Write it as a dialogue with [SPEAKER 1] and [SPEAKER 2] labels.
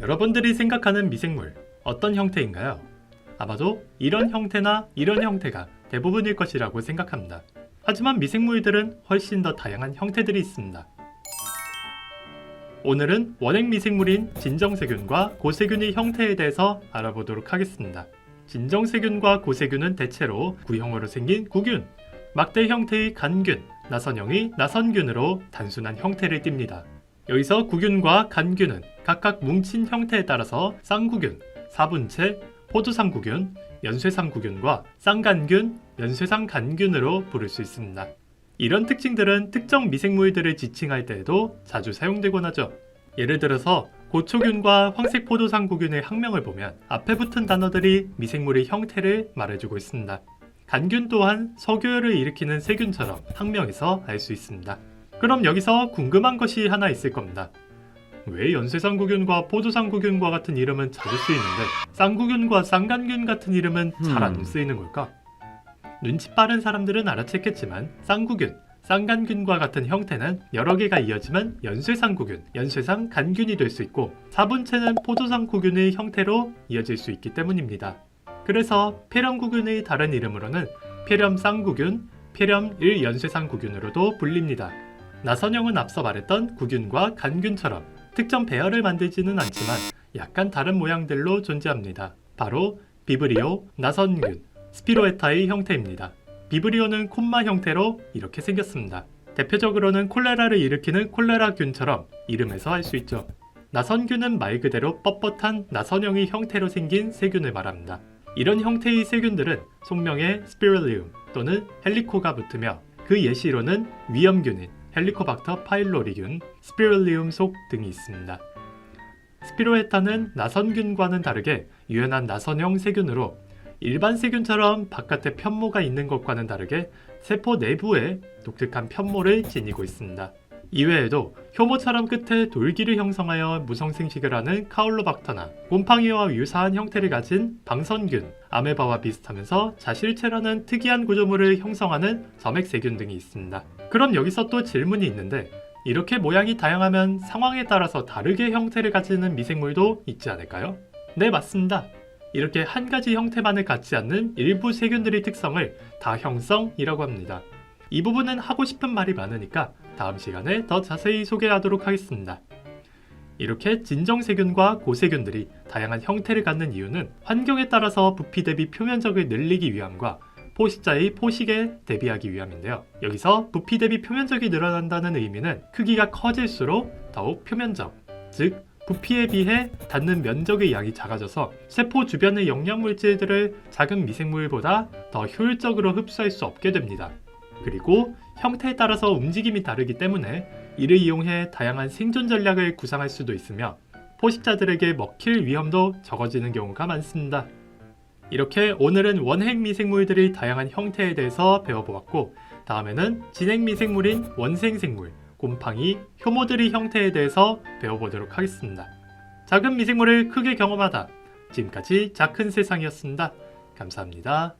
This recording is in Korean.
[SPEAKER 1] 여러분들이 생각하는 미생물 어떤 형태인가요? 아마도 이런 형태나 이런 형태가 대부분일 것이라고 생각합니다. 하지만 미생물들은 훨씬 더 다양한 형태들이 있습니다. 오늘은 원핵 미생물인 진정세균과 고세균의 형태에 대해서 알아보도록 하겠습니다. 진정세균과 고세균은 대체로 구형으로 생긴 구균, 막대 형태의 간균, 나선형의 나선균으로 단순한 형태를 띱니다. 여기서 구균과 간균은 각각 뭉친 형태에 따라서 쌍구균, 사분체, 포도상구균, 연쇄상구균과 쌍간균, 연쇄상간균으로 부를 수 있습니다. 이런 특징들은 특정 미생물들을 지칭할 때에도 자주 사용되곤 하죠. 예를 들어서 고초균과 황색 포도상구균의 학명을 보면 앞에 붙은 단어들이 미생물의 형태를 말해주고 있습니다. 간균 또한 석유를 일으키는 세균처럼 학명에서 알 수 있습니다. 그럼 여기서 궁금한 것이 하나 있을 겁니다. 왜 연쇄상구균과 포도상구균과 같은 이름은 자주 쓰이는데 쌍구균과 쌍간균 같은 이름은 잘안
[SPEAKER 2] 음.
[SPEAKER 1] 쓰이는 걸까? 눈치 빠른 사람들은 알아챘겠지만 쌍구균, 쌍간균과 같은 형태는 여러 개가 이어지면 연쇄상구균, 연쇄상간균이 될 수 있고 사분체는 포도상구균의 형태로 이어질 수 있기 때문입니다. 그래서 폐렴구균의 다른 이름으로는 폐렴쌍구균, 폐렴 1연쇄상구균으로도 불립니다. 나선형은 앞서 말했던 구균과 간균처럼 특정 배열을 만들지는 않지만 약간 다른 모양들로 존재합니다. 바로 비브리오, 나선균, 스피로에타의 형태입니다. 비브리오는 콤마 형태로 이렇게 생겼습니다. 대표적으로는 콜레라를 일으키는 콜레라균처럼 이름에서 알 수 있죠. 나선균은 말 그대로 뻣뻣한 나선형의 형태로 생긴 세균을 말합니다. 이런 형태의 세균들은 속명에 스피럴리움 또는 헬리코가 붙으며 그 예시로는 위험균인 헬리코박터 파일로리균, 스피럴리움 속 등이 있습니다. 스피로헤타는 나선균과는 다르게 유연한 나선형 세균으로 일반 세균처럼 바깥에 편모가 있는 것과는 다르게 세포 내부에 독특한 편모를 지니고 있습니다. 이외에도 효모처럼 끝에 돌기를 형성하여 무성생식을 하는 카울로박터나 곰팡이와 유사한 형태를 가진 방선균, 아메바와 비슷하면서 자실체라는 특이한 구조물을 형성하는 점액세균 등이 있습니다. 그럼 여기서 또 질문이 있는데 이렇게 모양이 다양하면 상황에 따라서 다르게 형태를 가지는 미생물도 있지 않을까요? 네, 맞습니다. 이렇게 한 가지 형태만을 갖지 않는 일부 세균들의 특성을 다형성이라고 합니다. 이 부분은 하고 싶은 말이 많으니까 다음 시간에 더 자세히 소개하도록 하겠습니다. 이렇게 진정세균과 고세균들이 다양한 형태를 갖는 이유는 환경에 따라서 부피 대비 표면적을 늘리기 위함과 포식자의 포식에 대비하기 위함인데요. 여기서 부피 대비 표면적이 늘어난다는 의미는 크기가 커질수록 더욱 표면적, 즉 부피에 비해 닿는 면적의 양이 작아져서 세포 주변의 영양물질들을 작은 미생물보다 더 효율적으로 흡수할 수 없게 됩니다. 그리고 형태에 따라서 움직임이 다르기 때문에 이를 이용해 다양한 생존 전략을 구상할 수도 있으며 포식자들에게 먹힐 위험도 적어지는 경우가 많습니다. 이렇게 오늘은 원핵 미생물들의 다양한 형태에 대해서 배워보았고 다음에는 진핵 미생물인 원생생물, 곰팡이, 효모들의 형태에 대해서 배워보도록 하겠습니다. 작은 미생물을 크게 경험하다. 지금까지 작은 세상이었습니다. 감사합니다.